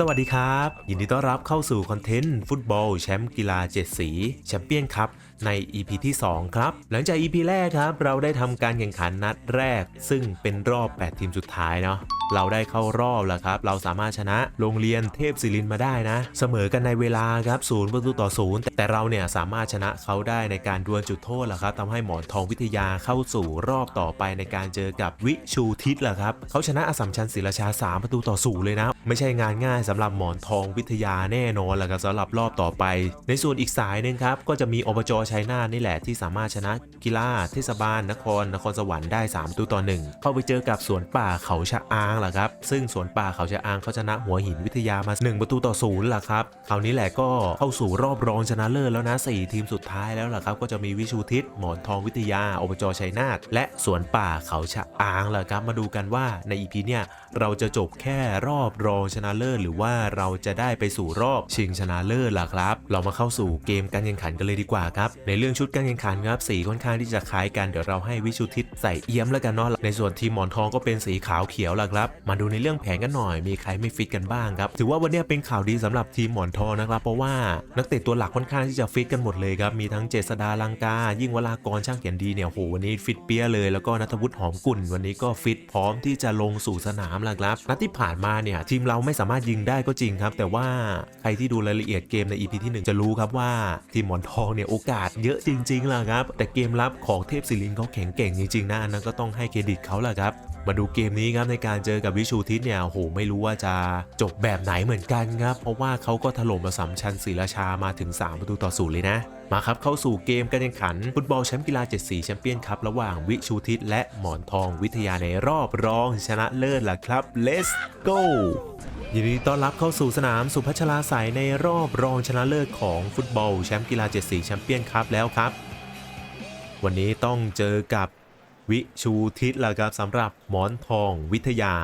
สวัสดีครับ ยินดีต้อนรับเข้าสู่คอนเทนต์ฟุตบอลแชมป์กีฬา 7 สีแชมเปี้ยนครับใน EP ที่ 2 ครับ หลังจาก EP แรกครับ เราได้ทำการแข่งขันนัดแรก ซึ่งเป็นรอบ 8 ทีมสุดท้ายเนาะ เราได้เข้ารอบแล้วครับ เราสามารถชนะโรงเรียนเทพศิรินมาได้นะ เสมอกันในเวลาครับศูนย์ประตูต่อศูนย์แต่เราเนี่ยสามารถชนะเขาได้ในการดวลจุดโทษแหละครับทำให้หมอนทองวิทยาเข้าสู่รอบต่อไปในการเจอกับวิชูทิศแหละครับเขาชนะอสัมชัญศิลาชา 3 ประตูต่อศูนย์เลยนะ ไม่ใช่งานง่ายสำหรับหมอนทองวิทยาแน่นอนแหละครับสำหรับรอบต่อไป ในส่วนอีกสายหนึงครับก็จะมีอบจชัยนาทนี่แหละที่สามารถชนะกีฬาเทศบาลนครนครสวรรค์ได้3ประตูต่อหนึ่งเข้าไปเจอกับสวนป่าเขาชะอางแหละครับ ซึ่งสวนป่าเขาชะอางเขาชนะหัวหินวิทยามา 1 ประตูต่อศูนย์แหละครับคราวนี้แหละก็เข้าสู่รอบรองชนะเลิศแล้วนะ 4 ทีมสุดท้ายแล้วล่ะครับ ก็จะมีวิชูทิศหมอนทองวิทยาอบจชัยนาทและสวนป่าเขาชะอางแหละครับ มาดูกันว่าใน EP เนี่ยเราจะจบแค่รอบรองชนะเลิศหรือว่าเราจะได้ไปสู่รอบชิงชนะเลิศล่ะครับ เรามาเข้าสู่เกมการแข่งขันกันเลยดีกว่าครับ ในเรื่องชุดการแข่งขันครับสีค่อนข้างที่จะคล้ายกันเดี๋ยวเราให้วิชูทิศใส่เอี้ยมแล้วกันเนาะในส่วนทีมหมอนทองก็เป็นสีขาวเขียวล่ะครับมาดูในเรื่องแผนกันหน่อย มีใครไม่ฟิตกันบ้างครับ ถือว่าวันนี้เป็นข่าวดีสำหรับทีมหมอนทองนะครับ เพราะว่านักเตะตัวหลักค่อนข้างที่จะฟิตกันหมดเลยครับ มีทั้งเจษดาลังกา ยิ่งวรากรช่างเขียนดีเนี่ยโหวันนี้ฟิตเปี้ยเลย แล้วก็นัทวุฒิหอมกุ่น วันนี้ก็ฟิตพร้อมที่จะลงสู่สนามแล้วครับ นัดที่ผ่านมาเนี่ยทีมเราไม่สามารถยิงได้ก็จริงครับ แต่ว่าใครที่ดูรายละเอียดเกมใน EP ที่หนึ่งจะรู้ครับว่าทีมหมอนทองเนี่ยโอกาสเยอะจริงๆล่ะครับ แต่เกมรับของเทพศิรินเขาแข็งเก่งจริงๆนะอันนั้นก็ต้องให้เครดิตเขาแหละครับ มาดูเกมนี้ครับในการเจอกับวิชูทิศเนี่ยโหไม่รู้ว่าจะจบแบบไหนเหมือนกันครับเพราะว่าเขาก็ถล่มอสสัมชัญศรีราชามาถึง 3 ประตูต่อศูนย์เลยนะ มาครับเข้าสู่เกมการแข่งขัน ฟุตบอลแชมป์กีฬา7สีแชมเปี้ยนครับระหว่างวิชูทิศและหมอนทองวิทยาในรอบรองชนะเลิศล่ะครับ let's go ยินดีต้อนรับเข้าสู่สนามสุพัชลาสายในรอบรองชนะเลิศของฟุตบอลแชมป์กีฬา7สีแชมเปี้ยนครับแล้วครับ วันนี้ต้องเจอกับ วิชูทิศแล้วครับสำหรับหมอนทองวิทยา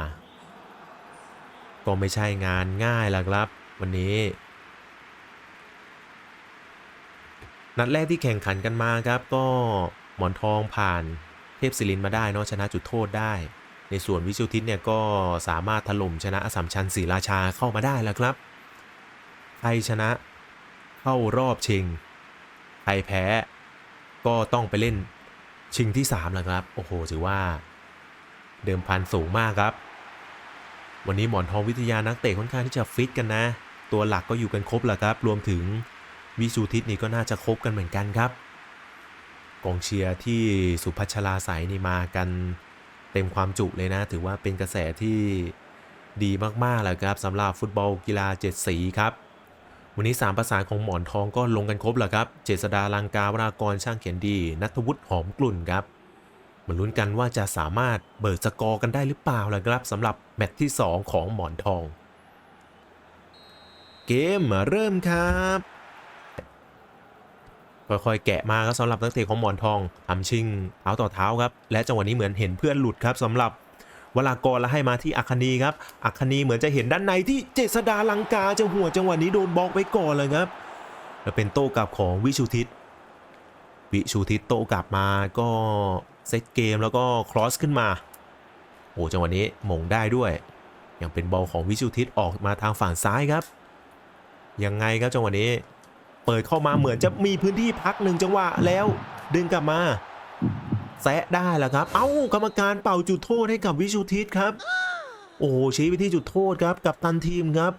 ก็ไม่ใช่งานง่ายแล้วครับ วันนี้ นัดแรกที่แข่งขันกันมาครับ ก็หมอนทองผ่านเทพศิรินมาได้เนอะชนะจุดโทษได้ ในส่วนวิชูทิศเนี่ยก็สามารถถล่มชนะอสสัมชัญศรีราชาเข้ามาได้แล้วครับใครชนะเข้ารอบชิงใครแพ้ก็ต้องไปเล่น ชิงที่3แล้วครับ โอ้โห ถือว่า เดิมพันสูงมากครับ วันนี้หมอนทองวิทยานักเตะค่อนข้างที่จะฟิตกันนะ ตัวหลักก็อยู่กันครบแหละครับ รวมถึงวิชูทิศนี่ก็น่าจะครบกันเหมือนกันครับ กองเชียร์ที่สุพัชลาใสนี่มากันเต็มความจุเลยนะ ถือว่าเป็นกระแสที่ดีมากๆแหละครับสำหรับฟุตบอลกีฬาเจ็ดสีครับ วันนี้ 3 ประสานของหมอนทองก็ลงกันครบแล้วครับ เจษดาลังกาวรากรช่างเขียนดีนัทวุฒิหอมกลุ่นครับมาลุ้นกันว่าจะสามารถเบิดสกอร์กันได้หรือเปล่าล่ะครับสำหรับแมตช์ที่ 2 ของหมอนทอง เกมเริ่มครับค่อยๆแกะมาครับสำหรับนักเตะของหมอนทองทำชิงเท้าต่อเท้าครับ และจังหวะนี้เหมือนเห็นเพื่อนหลุดครับสำหรับ วรากรแล้วให้มาที่อัคคณีครับ อัคคณีเหมือนจะเห็นด้านในที่เจษดาลังกาจะหัวจังหวะนี้โดนบล็อกไว้ก่อนเลยครับ แล้วเป็นโต้กลับของวิชูทิศ วิชูทิศโต้กลับมาก็เซตเกมแล้วก็ครอสขึ้นมา โอ้จังหวะนี้หม่งได้ด้วย ยังเป็นบอลของวิชูทิศออกมาทางฝั่งซ้ายครับ ยังไงครับจังหวะนี้ เปิดเข้ามาเหมือนจะมีพื้นที่พักหนึ่งจังหวะแล้วดึงกลับมา แซะได้แล้วครับ เอ้ากรรมการเป่าจุดโทษให้กับวิชูทิศครับ โอ้ชี้ไปที่จุดโทษครับ กับตันทีมครับ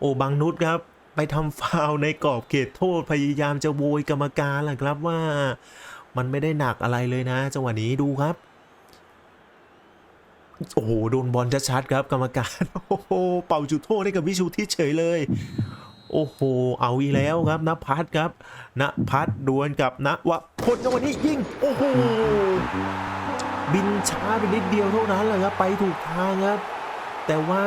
โอ้บางนุชครับ ไปทำฟาวล์ในกรอบเขตโทษพยายามจะโวยกรรมการแหละครับว่า มันไม่ได้หนักอะไรเลยนะจังหวะนี้ดูครับโอ้โหโดนบอลชัดๆครับ กรรมการโอ้โหเป่าจุดโทษให้กับวิชูทิศเฉยเลย โอ้โห เอาอีกแล้วครับนภัสครับนภัสดวลกับนวพลจังหวะนี้ยิง โอ้โห บินช้าไปนิดเดียวเท่านั้นแหละครับไปถูกทางครับ แต่ว่า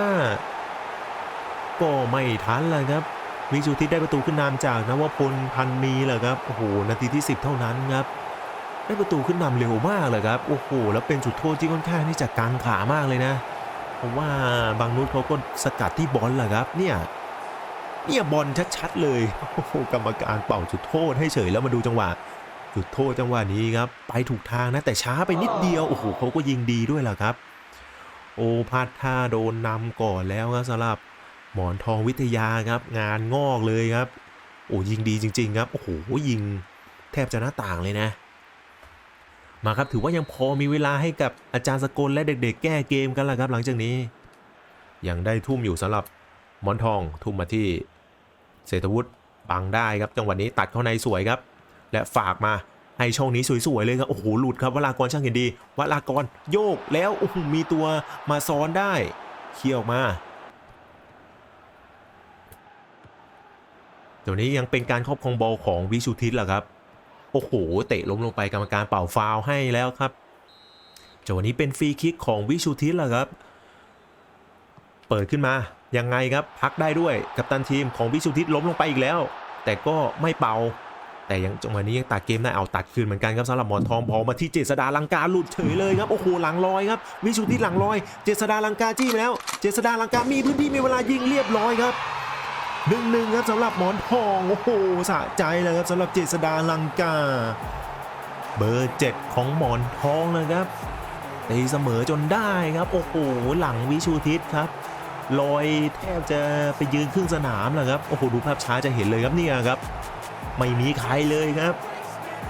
ก็ไม่ทันเลยครับวิชูทิศได้ประตูขึ้นนำจากนวพลพันมีแหละครับโอ้โหนาทีที่ 10 เท่านั้นครับได้ประตูขึ้นนำเร็วมากเลยครับโอ้โหแล้วเป็นจุดโทษที่ค่อนข้างที่จะกังขามากเลยนะเพราะว่าบางนุชเขาก็สกัดที่บอลแหละครับเนี่ยเนี่ยบอลชัดๆเลยโอ้โหกรรมการเป่าจุดโทษให้เฉยแล้วมาดูจังหวะ จุดโทษจังหวะนี้ครับ ไปถูกทางนะแต่ช้าไปนิดเดียว โอ้โหเขาก็ยิงดีด้วยล่ะครับ โอ้พลาดท่าโดนนำก่อนแล้วครับสำหรับหมอนทองวิทยาครับ งานงอกเลยครับ โอ้ยิงดีจริง ๆ ครับ โอ้โหยิงแทบจะหน้าต่างเลยนะ มาครับถือว่ายังพอมีเวลาให้กับอาจารย์สกลและเด็ก ๆ แก้เกมกันละครับ หลังจากนี้ ยังได้ทุ่มอยู่สำหรับหมอนทองทุ่มมาที่เศรษฐวุฒิบังได้ครับ จังหวะนี้ตัดเข้าในสวยครับ และฝากมาให้ช่องนี้สวยๆเลยครับโอ้โหหลุดครับวรากรช่างเห็นดีวรากรโยกแล้วโอ้โหมีตัวมาซ้อนได้เคลียร์ออกมาเดี๋ยวนี้ยังเป็นการครอบครองบอลของวิชูทิศแหละครับโอ้โหเตะล้มลงไปกรรมการเป่าฟาวให้แล้วครับจังหวะนี้เป็นฟรีคิกของวิชูทิศแหละครับ เปิดขึ้นมายังไงครับพักได้ด้วยกัปตันทีมของวิชูทิศล้มลงไปอีกแล้ว แต่ก็ไม่เป่า แต่ยังจังหวะนี้ยังตัดเกมได้เอาตัดคืนเหมือนกันครับสำหรับหมอนทองพอมาที่เจษดาลังกาหลุดเฉยเลยครับโอ้โหหลังลอยครับวิชูทิศหลังลอย เจษดาลังกาจี้ไปแล้ว เจษดาลังกามีพื้นที่มีเวลายิงเรียบร้อยครับหนึ่งหนึ่งครับสำหรับหมอนทองโอ้โหสะใจเลยครับสำหรับเจษดาลังกา เบอร์เจ็ดของหมอนทองนะครับตีเสมอจนได้ครับโอ้โหหลังวิชูทิศครับลอยแทบจะไปยืนครึ่งสนามแล้วครับโอ้โหดูภาพช้าจะเห็นเลยครับเนี่ยครับ ไม่มีใครเลยครับ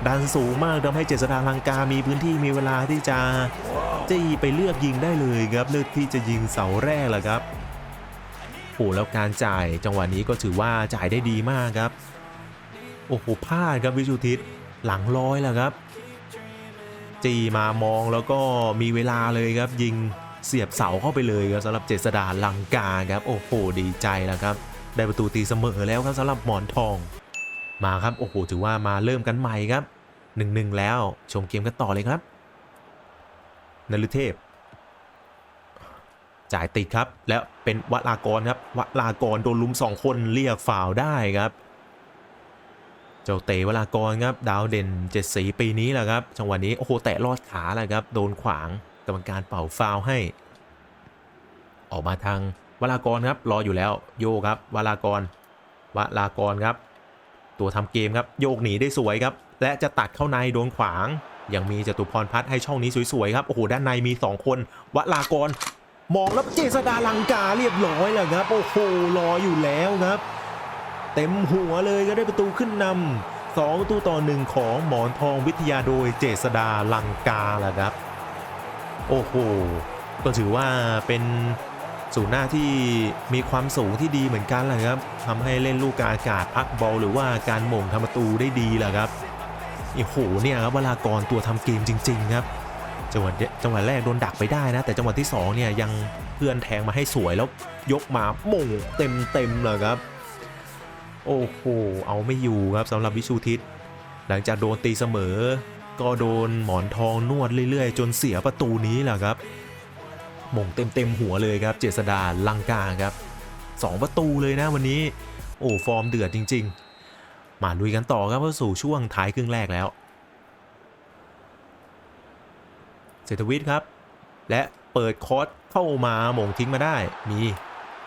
ดันสูงมากทำให้เจษฎาลังกามีพื้นที่มีเวลาที่จะจี้ไปเลือกยิงได้เลยครับเลือกที่จะยิงเสาแรกแหละครับโอ้แล้วการจ่ายจังหวะนี้ก็ถือว่าจ่ายได้ดีมากครับโอ้โหพลาดครับวิชุทิศหลังร้อยแล้วครับ จีมามองแล้วก็มีเวลาเลยครับ ยิงเสียบเสาเข้าไปเลยครับสำหรับเจษดาลังกาครับ โอ้โหดีใจแล้วครับ ได้ประตูตีเสมอแล้วครับสำหรับหมอนทอง มาครับ โอ้โห ถือว่ามาเริ่มกันใหม่ครับหนึ่งหนึ่งแล้ว ชมเกมกันต่อเลยครับนฤเทพ จ่ายติดครับ แล้วเป็นวลากรครับวลากรโดนลุมสองคนเรียกฝ่าวได้ครับ เจ้าเตวลากรครับ ดาวเด่นเจ็ดสีปีนี้แหละครับ จังหวะนี้โอ้โหแตะลอดขาเลยครับ โดนขวางกรรมการเป่าฟาวให้ ออกมาทางวลากรครับ รออยู่แล้ว โยครับวลากรวลากรครับ ตัวทำเกมครับโยกหนีได้สวยครับ และจะตัดเข้าในโดนขวาง ยังมีจตุพรพัฒน์ให้ช่องนี้สวยๆครับโอ้โหด้านในมี 2 คนวัลากร มองแล้วเจษดาลังกาเรียบร้อยแล้วครับโอ้โหรออยู่แล้วครับ เต็มหัวเลยก็ได้ประตูขึ้นนำสองประตูต่อหนึ่งของหมอนทองวิทยาโดยเจษดาลังกาแหละครับ โอ้โหก็ถือว่าเป็น ศูนย์หน้าที่มีความสูงที่ดีเหมือนกันแหละครับทำให้เล่นลูกกาอากาศพักบอลหรือว่าการหม่งทำประตูได้ดีแหละครับโอ้โหเนี่ยครับวลากรตัวทำเกมจริง ๆ ครับจังหวะเดจังหวะแรกโดนดักไปได้นะ แต่จังหวะที่สองเนี่ยยังเพื่อนแทงมาให้สวยแล้วยกมาหม่งเต็มเต็มๆเลยครับ โอ้โหเอาไม่อยู่ครับสำหรับวิชูทิศหลังจากโดนตีเสมอ ก็โดนหมอนทองนวดเรื่อย ๆ จนเสียประตูนี้แหละครับ มงเต็มๆหัวเลยครับ เจษดาลังกาครับสองประตูเลยนะวันนี้ โอ้ฟอร์มเดือดจริง ๆ มาลุยกันต่อครับเข้าสู่ช่วงท้ายครึ่งแรกแล้วเศรษฐวิทย์ครับ และเปิดคอร์สเข้ามาหม่งทิ้งมาได้ มี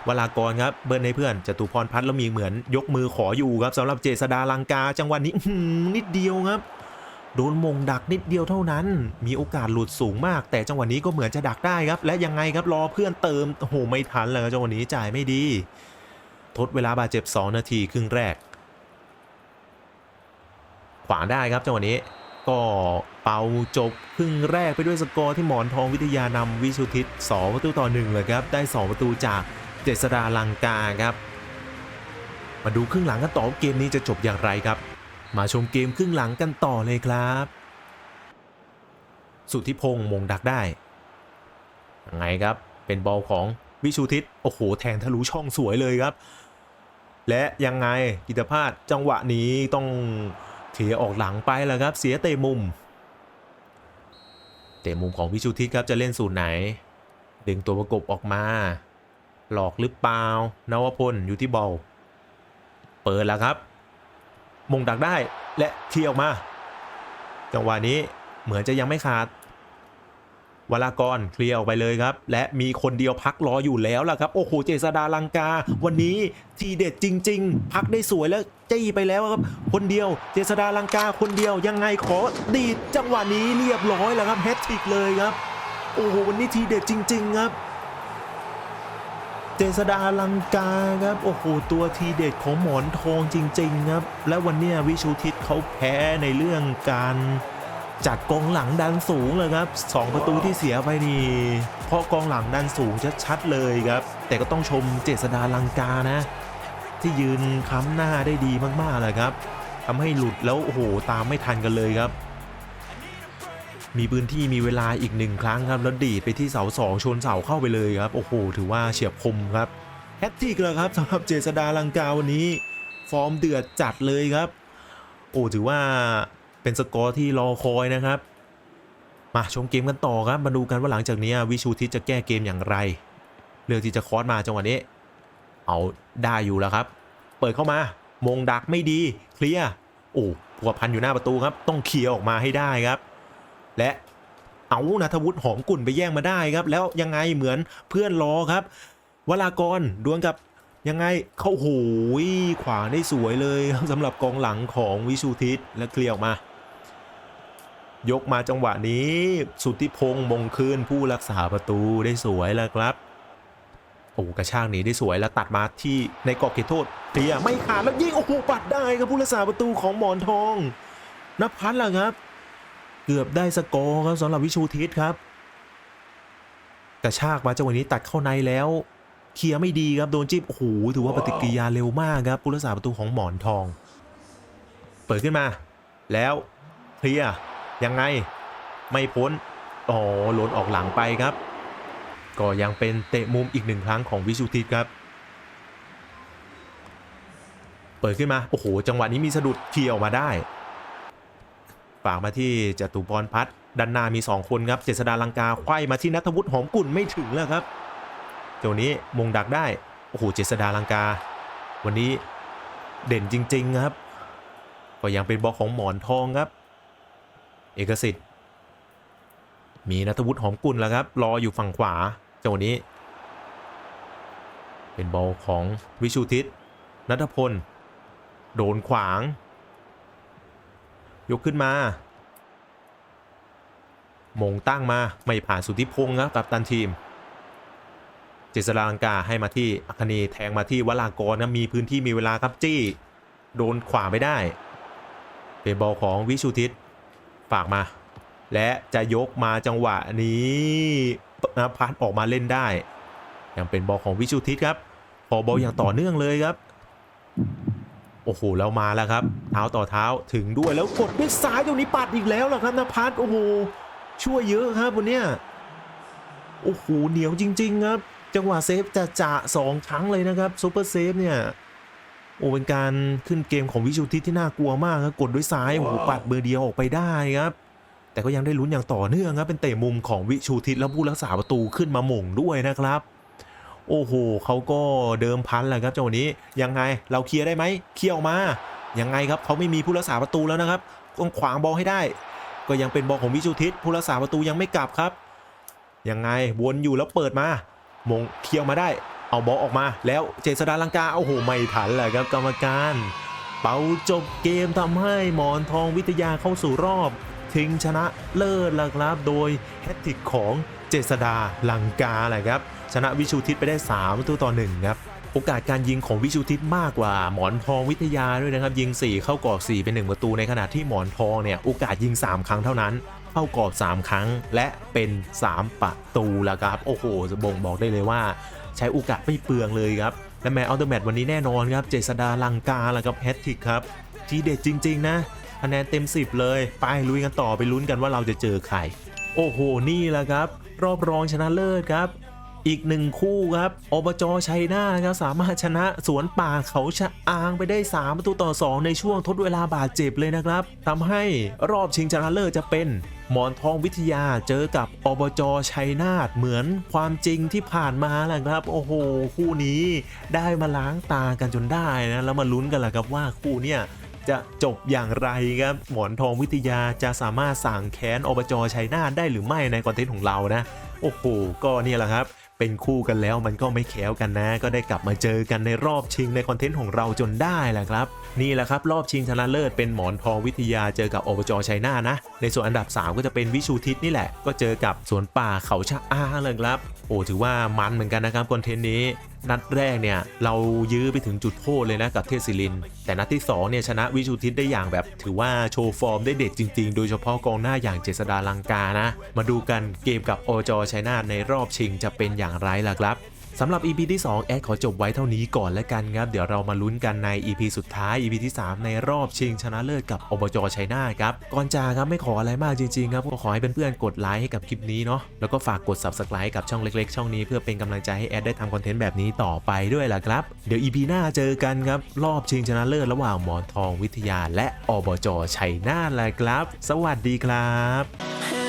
วลากรครับเบิร์นให้เพื่อนจตุพรพัฒน์แล้วมีเหมือนยกมือขออยู่ครับสำหรับเจษดาลังกาจังหวะนี้นิดเดียวครับ โดนมงดักนิดเดียวเท่านั้น มีโอกาสหลุดสูงมาก แต่จังหวะนี้ก็เหมือนจะดักได้ครับ และยังไงครับรอเพื่อนเติมโอ้โหไม่ทันเลยจังหวะนี้จ่ายไม่ดี ทดเวลาบาดเจ็บ 2 นาทีครึ่งแรก ขวางได้ครับจังหวะนี้ก็เป่าจบครึ่งแรกไปด้วยสกอร์ที่หมอนทองวิทยานำวิชุทิศ2ประตูต่อ1เลยครับได้ 2 ประตูจากเจษดาลังกาครับ มาดูครึ่งหลังกันต่อเกมนี้จะจบอย่างไรครับ มาชมเกมครึ่งหลังกันต่อเลยครับ สุทธิพงษ์มงดักได้ยังไงครับเป็นบอลของวิชูทิศโอ้โห แทงทะลุช่องสวยเลยครับ และยังไงกิตภาสจังหวะนี้ต้องเถียออกหลังไปแล้วครับ เสียเตะมุม เตะมุมของวิชูทิศครับจะเล่นสูตรไหน ดึงตัวประกบออกมา หลอกหรือเปล่านวพลอยู่ที่บอลเปิดแล้วครับ มงดักได้และเคลียร์ออกมา จังหวะนี้เหมือนจะยังไม่ขาดวลากรเคลียร์ออกไปเลยครับ และมีคนเดียวพักรออยู่แล้วล่ะครับ โอ้โหเจษดาลังกา วันนี้ทีเด็ดจริง ๆ พักได้สวยแล้วจี้ไปแล้วครับ คนเดียวเจษดาลังกาคนเดียวยังไงขอดีดจังหวะนี้เรียบร้อยแล้วครับแฮตทริกเลยครับ โอ้โหวันนี้ทีเด็ดจริง ๆ ครับ เจษดาลังกาครับ โอ้โห ตัวทีเด็ดของหมอนทองจริง ๆ ครับ และวันนี้วิชูทิศเขาแพ้ในเรื่องการจัดกองหลังดันสูงเลยครับสองประตูที่เสียไปนี่เพราะกองหลังดันสูงชัดๆเลยครับ แต่ก็ต้องชมเจษดาลังกานะ ที่ยืนค้ำหน้าได้ดีมากๆเลยครับทำให้หลุดแล้วโอ้โหตามไม่ทันกันเลยครับ มีพื้นที่มีเวลาอีกหนึ่งครั้งครับแล้วดีดไปที่เสาสองชนเสาเข้าไปเลยครับโอ้โหถือว่าเฉียบคมครับแฮตติกเลยครับสำหรับเจษดาลังกาวันนี้ ฟอร์มเดือดจัดเลยครับ โอ้ถือว่าเป็นสกอร์ที่รอคอยนะครับ มาชมเกมกันต่อครับมาดูกันว่าหลังจากนี้วิชูทิศจะแก้เกมอย่างไร เลือกที่จะคอสมาจังหวะนี้ เอาได้อยู่แล้วครับ เปิดเข้ามามงดักไม่ดีเคลียร์โอ้ผัวพันอยู่หน้าประตูครับ ต้องเคลียร์ออกมาให้ได้ครับ และเอานัทวุฒิหอมกุ่นไปแย่งมาได้ครับ แล้วยังไงเหมือนเพื่อนรอครับวลากรดวลกับยังไงเข้าโหยขวางได้สวยเลยครับสำหรับกองหลังของวิชูทิศและเคลียร์ออกมา ยกมาจังหวะนี้ สุทธิพงษ์มงคืนผู้รักษาประตูได้สวยแล้วครับโอ้กระชากหนีได้สวยแล้วตัดมาที่ในกรอบเขตโทษเคลียร์ไม่ขาดแล้วยิงโอ้โหปัดได้ครับผู้รักษาประตูของหมอนทองนภัสล่ะครับ เกือบได้สกอร์ครับสำหรับวิชูทิศครับกระชากมาจังหวะนี้ตัดเข้าในแล้วเคลียร์ไม่ดีครับโดนจิ้มโอ้โหถือว่าปฏิกิริยาเร็วมากครับผู้รักษาประตูของหมอนทอง เปิดขึ้นมา แล้วเคลียร์ยังไงไม่พ้นอ๋อหล่นออกหลังไปครับ ก็ยังเป็นเตะมุมอีกหนึ่งครั้งของวิชูทิศครับ เปิดขึ้นมาโอ้โหจังหวะนี้มีสะดุดเคลียร์ออกมาได้ ฝากมาที่จตุพรพัฒน์ดันหน้ามี 2 คนครับเจษดาลังกาไขว้มาที่นัทวุฒิหอมกุ่นไม่ถึงแล้วครับเดี๋ยวนี้มงดักได้ โอ้โหเจษดาลังกา วันนี้เด่นจริง ๆครับ ก็ยังเป็นบอลของหมอนทองครับ เอกสิทธิ์มีนัทวุฒิหอมกุลแล้วครับ รออยู่ฝั่งขวาเจังหวะนี้ เป็นบอลของวิชูทิศนัทพล โดนขวาง ยกขึ้นมา มงตั้งมาไม่ผ่านสุธิพงศ์ครับกับตันทีม เจษฎาลังกาให้มาที่อัคนีแทงมาที่วลากรนะมีพื้นที่มีเวลาครับจี้ โดนขวาไม่ได้ เป็นบอลของวิชูทิศฝากมา และจะยกมาจังหวะนี้นะพัดออกมาเล่นได้ ยังเป็นบอลของวิชูทิศครับพอบอลอย่างต่อเนื่องเลยครับ โอ้โหแล้วมาแล้วครับเท้าต่อเท้าถึงด้วยแล้วกดด้วยซ้ายตรงนี้ปัดอีกแล้วล่ะครับนภัสโอ้โหช่วยเยอะครับวันเนี้ยโอ้โหเหนียวจริง ๆ ครับ จังหวะเซฟจะจะสองครั้งเลยนะครับซูเปอร์เซฟเนี่ยโอ้เป็นการขึ้นเกมของวิชูทิศที่น่ากลัวมากครับกดด้วยซ้ายโอ้โหปัดเบอร์เดียวออกไปได้ครับแต่ก็ยังได้ลุ้นอย่างต่อเนื่องครับเป็นเตะมุมของวิชูทิศและผู้รักษาประตูขึ้นมาหม่งด้วยนะครับ โอ้โหเขาก็เดิมพันแหละครับจังหวะนี้ยังไงเราเคลียร์ได้ไหมเคลียร์ออกมายังไงครับเขาไม่มีผู้รักษาประตูแล้วนะครับต้องขวางบอลให้ได้ ก็ยังเป็นบอลของวิชูทิศผู้รักษาประตูยังไม่กลับครับยังไงวนอยู่แล้วเปิดมามงเคลียร์มาได้ เอาบอลออกมาแล้วเจษดาลังกาโอ้โหไม่ทันแหละครับกรรมการ เป่าจบเกมทำให้หมอนทองวิทยาเข้าสู่รอบทิ้งชนะเลิศแล้วครับโดยแฮตทริกของเจษดาลังกาแหละครับ ชนะวิชูทิศไปได้ 3 ประตูต่อ1ครับโอกาสการยิงของวิชูทิศมากกว่าหมอนทองวิทยาด้วยนะครับ ยิง 4 เข้ากรอบ 4 เป็น 1 ประตูในขณะที่หมอนทองเนี่ยโอกาสยิง 3 ครั้งเท่านั้น เข้ากรอบ 3 ครั้งและเป็น 3 ประตูแล้วครับ โอ้โหจะบ่งบอกได้เลยว่า ใช้โอกาสไม่เปลืองเลยครับ และแมตช์อัลเทอร์แมตช์วันนี้แน่นอนครับเจษดาลังกาแล้วครับแฮตทิกครับทีเด็ดจริง ๆ นะคะแนนเต็ม 10 เลย ไปลุยกันต่อไปลุ้นกันว่าเราจะเจอใคร โอ้โหนี่แหละครับ รอบรองชนะเลิศครับ อีกหนึ่งคู่ครับอบจชัยนาครับสามารถชนะสวนป่าเขาชะอางไปได้ 3 ประตูต่อ 2 ในช่วงทดเวลาบาดเจ็บเลยนะครับทำให้รอบชิงชนะเลิศจะเป็นหมอนทองวิทยาเจอกับอบจชัยนาทเหมือนความจริงที่ผ่านมาแหละครับ โอ้โห คู่นี้ได้มาล้างตากันจนได้นะแล้วมาลุ้นกันแหละครับว่าคู่เนี่ยจะจบอย่างไรครับหมอนทองวิทยาจะสามารถสั่งแค้นอบจชัยนาทได้หรือไม่ในคอนเทนต์ของเรานะ โอ้โห ก็เนี่ยแหละครับ เป็นคู่กันแล้วมันก็ไม่แข้วกันนะ ก็ได้กลับมาเจอกันในรอบชิงในคอนเทนต์ของเราจนได้แหละครับ นี่แหละครับ รอบชิงชนะเลิศเป็นหมอนทองวิทยาเจอกับอบจชัยนาทนะ ในส่วนอันดับ 3 ก็จะเป็นวิชูทิศนี่แหละ ก็เจอกับสวนป่าเขาชะอาเลยครับ อ้ถือว่ามันเหมือนกันนะครับคอนเทนต์นี้นัดแรกเนี่ยเรายื้อไปถึงจุดโทษเลยนะกับเทพศิลิน แต่นัดที่2เนี่ยชนะวิชูทิศได้อย่างแบบ ถือว่าโชว์ฟอร์มได้เด็ดจริง ๆ โดยเฉพาะกองหน้าอย่างเจษดาลังกานะ มาดูกันเกมกับโอจชัยนาทในรอบชิงจะเป็นอย่างไรล่ะครับ สำหรับ EP ที่ 2 แอดขอจบไว้เท่านี้ก่อนแล้วกันครับ เดี๋ยวเรามาลุ้นกันใน EP สุดท้าย EP ที่ 3 ในรอบชิงชนะเลิศกับอบจชัยนาครับ ก่อนจากครับไม่ขออะไรมากจริงๆครับก็ขอให้เพื่อนๆกดไลค์ให้กับคลิปนี้เนาะแล้วก็ฝากกด Subscribe กับช่องเล็กๆ ช่องนี้เพื่อเป็นกำลังใจให้แอดได้ทำคอนเทนต์แบบนี้ต่อไปด้วยล่ะครับ เดี๋ยว EP หน้าเจอกันครับรอบชิงชนะเลิศระหว่างหมอนทองวิทยา และอบจชัยนาทแหละครับ สวัสดีครับ